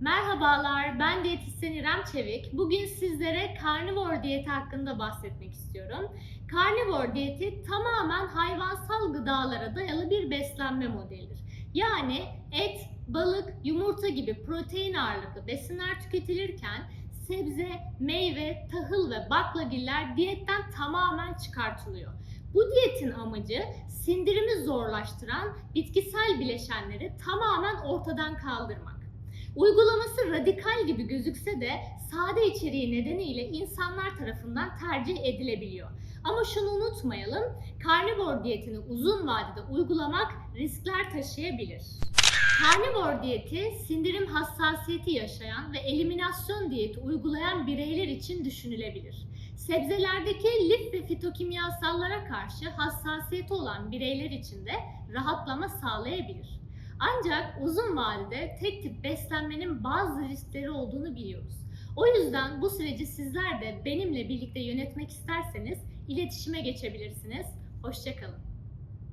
Merhabalar, ben diyetisyen İrem Çevik. Bugün sizlere karnivor diyeti hakkında bahsetmek istiyorum. Karnivor diyeti tamamen hayvansal gıdalara dayalı bir beslenme modelidir. Yani et, balık, yumurta gibi protein ağırlıklı besinler tüketilirken sebze, meyve, tahıl ve baklagiller diyetten tamamen çıkartılıyor. Bu diyetin amacı sindirimi zorlaştıran bitkisel bileşenleri tamamen ortadan kaldırmak. Uygulaması radikal gibi gözükse de sade içeriği nedeniyle insanlar tarafından tercih edilebiliyor. Ama şunu unutmayalım, karnivor diyetini uzun vadede uygulamak riskler taşıyabilir. Karnivor diyeti sindirim hassasiyeti yaşayan ve eliminasyon diyeti uygulayan bireyler için düşünülebilir. Sebzelerdeki lif ve fitokimyasallara karşı hassasiyeti olan bireyler için de rahatlama sağlayabilir. Ancak uzun vadede tek tip beslenmenin bazı riskleri olduğunu biliyoruz. O yüzden bu süreci sizler de benimle birlikte yönetmek isterseniz iletişime geçebilirsiniz. Hoşçakalın.